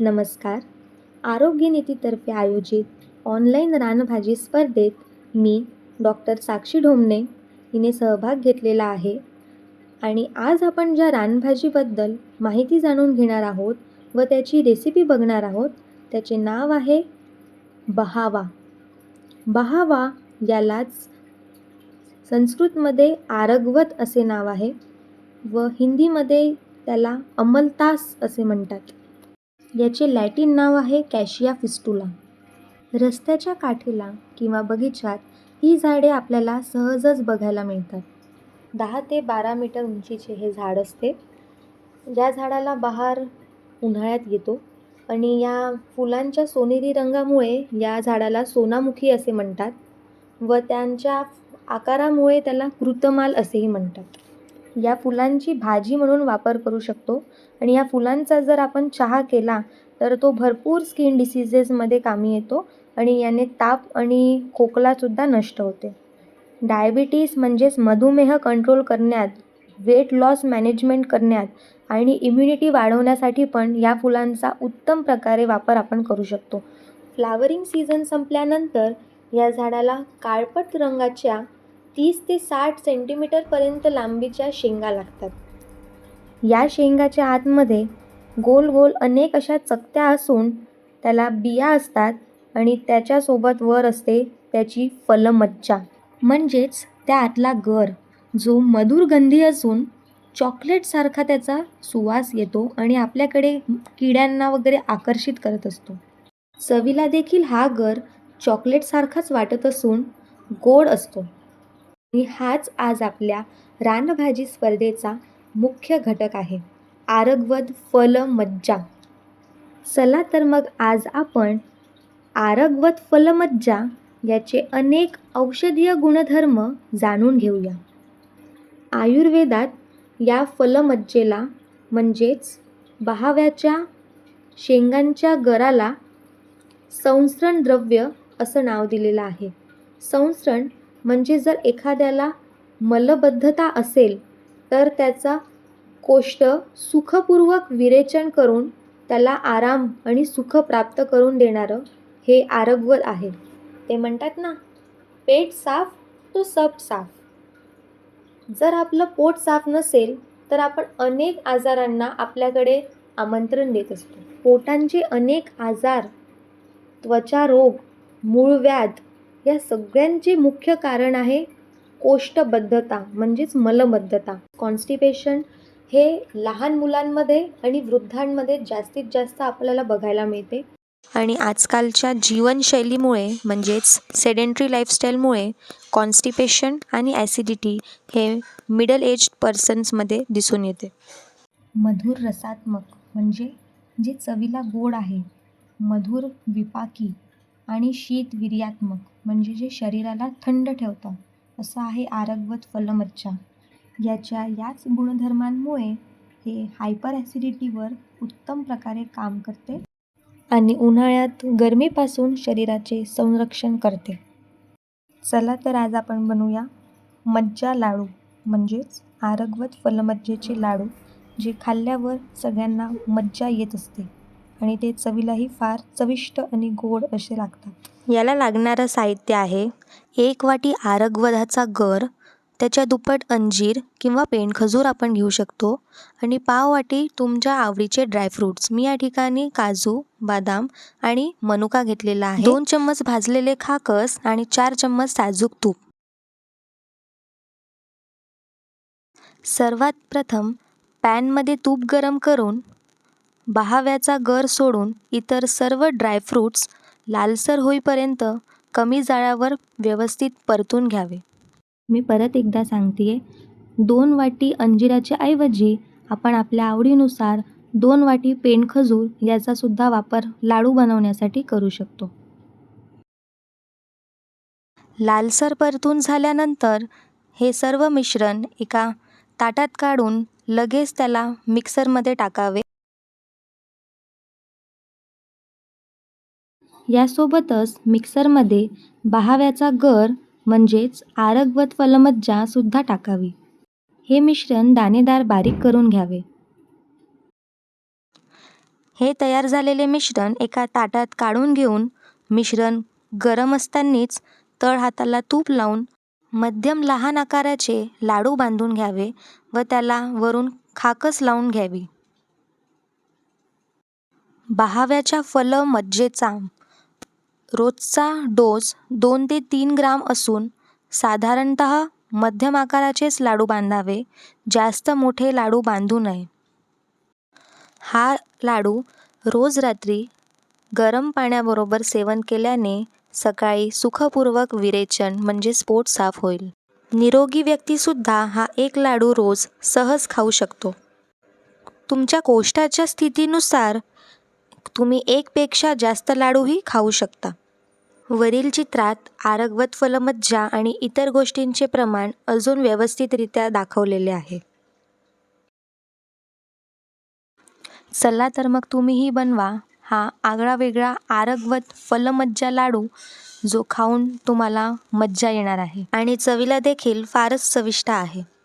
नमस्कार. आरोग्य नीतीतर्फे आयोजित ऑनलाईन रानभाजी स्पर्धेत मी डॉक्टर साक्षी ढोमणे हिने सहभाग घेतलेला आहे. आणि आज आपण ज्या रानभाजीबद्दल माहिती जाणून घेणार आहोत व त्याची रेसिपी बघणार आहोत त्याचे नाव आहे बहावा. बहावा यालाच संस्कृतमध्ये आरगवत असे नाव आहे व हिंदीमध्ये त्याला अमलतास असे म्हणतात. याचे लॅटिन नाव आहे कॅशिया फिस्टुला. रस्त्याच्या काठीला किंवा बगीचात ही झाडे आपल्याला सहजच बघायला मिळतात. दहा ते बारा मीटर उंचीचे हे झाड असते. या झाडाला बहार उन्हाळ्यात येतो आणि या फुलांच्या सोनेरी रंगामुळे या झाडाला सोनामुखी असे म्हणतात व त्यांच्या आकारामुळे त्याला कृतमाल असेही म्हणतात. या फुलांची भाजी म्हणून वापर करू शकतो. आणि या फुलांचा जर आपण चहा केला तर तो भरपूर स्किन डिसीजेसमध्ये कामी येतो आणि याने ताप आणि खोकलासुद्धा नष्ट होते. डायबिटीस म्हणजेच मधुमेह कंट्रोल करण्यात वेट लॉस मॅनेजमेंट करण्यात आणि इम्युनिटी वाढवण्यासाठी पण या फुलांचा उत्तम प्रकारे वापर आपण करू शकतो. फ्लावरिंग सीझन संपल्यानंतर या झाडाला काळपट रंगाच्या तीस ते साठ सेंटीमीटरपर्यंत लांबीच्या शेंगा लागतात. या शेंगाच्या आतमध्ये गोल गोल अनेक अशा चकत्या असून त्याला बिया असतात आणि त्याच्यासोबत वर असते त्याची फलमच्छा म्हणजेच त्या आतला गर जो मधुर गंधी असून चॉकलेटसारखा त्याचा सुवास येतो आणि आपल्याकडे किड्यांना वगैरे आकर्षित करत असतो. चवीला देखील हा गर चॉकलेटसारखाच वाटत असून गोड असतो. आणि हाच आज आपल्या रानभाजी स्पर्धेचा मुख्य घटक आहे. आरगवद फल मज्जा चला तर मग आज आपण आरगवत फलमज्जा याचे अनेक औषधीय गुणधर्म जाणून घेऊया. आयुर्वेदात या फलमज्जेला म्हणजेच बहाव्याच्या शेंगांच्या गराला संसरण द्रव्य असं नाव दिलेलं आहे. संसरण म्हणजे जर एखाद्याला मलबद्धता असेल तर त्याचा कोष्ट सुखपूर्वक विरेचन करून त्याला आराम आणि सुख प्राप्त करून देणारं हे आरगवत आहे. ते म्हणतात ना पेट साफ तो सब साफ. जर आपलं पोट साफ नसेल तर आपण अनेक आजारांना आपल्याकडे आमंत्रण देत असतो. पोटांचे अनेक आजार त्वचा रोग मूळव्याध या सगळ्यांचे मुख्य कारण आहे कोष्ठबद्धता म्हणजेच मलबद्धता. कॉन्स्टिपेशन हे लहान मुलांमध्ये आणि वृद्धांमध्ये जास्तीत जास्त आपल्याला बघायला मिळते. आणि आजकालच्या जीवनशैलीमुळे म्हणजेच सेडेंटरी लाईफस्टाईलमुळे कॉन्स्टिपेशन आणि ॲसिडिटी हे मिडल एज पर्सन्समध्ये दिसून येते. मधुर रसात्मक म्हणजे जे चवीला गोड आहे. मधुर विपाकी आणि शीत विर्यात्मक म्हणजे जे शरीराला थंड ठेवतं असं आहे आरगवत फलमज्जा याच्या याच गुणधर्मांमुळे हे हायपर ॲसिडिटीवर उत्तम प्रकारे काम करते आणि उन्हाळ्यात गरमीपासून शरीराचे संरक्षण करते. चला तर आज आपण बनवूया मज्जा लाडू म्हणजेच आरगवत फलमज्जेचे लाडू जे खाल्ल्यावर सगळ्यांना मज्जा येत असते. आणि ते चवीलाही फार चविष्ट आणि गोड असे लागतात. याला लागणारं साहित्य आहे एक वाटी आरगवधाचा गर त्याच्या दुप्पट अंजीर किंवा पेंडखजूर आपण घेऊ शकतो आणि पाव वाटी तुमच्या आवडीचे ड्रायफ्रूट्स मी या ठिकाणी काजू बदाम आणि मनुका घेतलेला आहे. दोन चम्मच भाजलेले खाकस आणि चार चम्मच साजूक तूप. सर्वात प्रथम पॅनमध्ये तूप गरम करून बहाव्याचा गर सोडून इतर सर्व ड्रायफ्रूट्स लालसर होईपर्यंत कमी जाळ्यावर व्यवस्थित परतून घ्यावे. मी परत एकदा सांगते आहे दोन वाटी अंजिराच्या ऐवजी आपण आपल्या आवडीनुसार दोन वाटी पेनखजूर याचासुद्धा वापर लाडू बनवण्यासाठी करू शकतो. लालसर परतून झाल्यानंतर हे सर्व मिश्रण एका ताटात काढून लगेच त्याला मिक्सरमध्ये टाकावे. यासोबतच मिक्सरमध्ये बहाव्याचा गर म्हणजेच आरगवत त्वलमज्जा सुद्धा टाकावी. हे मिश्रण दाणेदार बारीक करून घ्यावे. हे तयार झालेले मिश्रण एका ताटात काढून घेऊन मिश्रण गरम असतानाच तळ हाताला तूप लावून मध्यम लहान आकाराचे लाडू बांधून घ्यावे व त्याला वरून खाकस लावून घ्यावी. बहाव्याच्या फल मज्जेचा रोजचा डोस दोन ते तीन ग्राम असून साधारणत मध्यम आकाराचेच लाडू बांधावे जास्त मोठे लाडू बांधू नये. हा लाडू रोज रात्री गरम पाण्याबरोबर सेवन केल्याने सकाळी सुखपूर्वक विरेचन म्हणजे स्पोट साफ होईल. निरोगी व्यक्तीसुद्धा हा एक लाडू रोज सहज खाऊ शकतो. तुमच्या कोष्टाच्या स्थितीनुसार तुम्ही एकपेक्षा जास्त लाडूही खाऊ शकता. वरील चित्रात आरगवत फलमज्जा आणि इतर गोष्टींचे प्रमाण अजून व्यवस्थितरित्या दाखवलेले आहे. चला तर मग तुम्हीही बनवा हा आगळा वेगळा आरगवत फलमज्जा लाडू जो खाऊन तुम्हाला मज्जा येणार आहे. आणि चवीला देखील फारच चविष्ट आहे.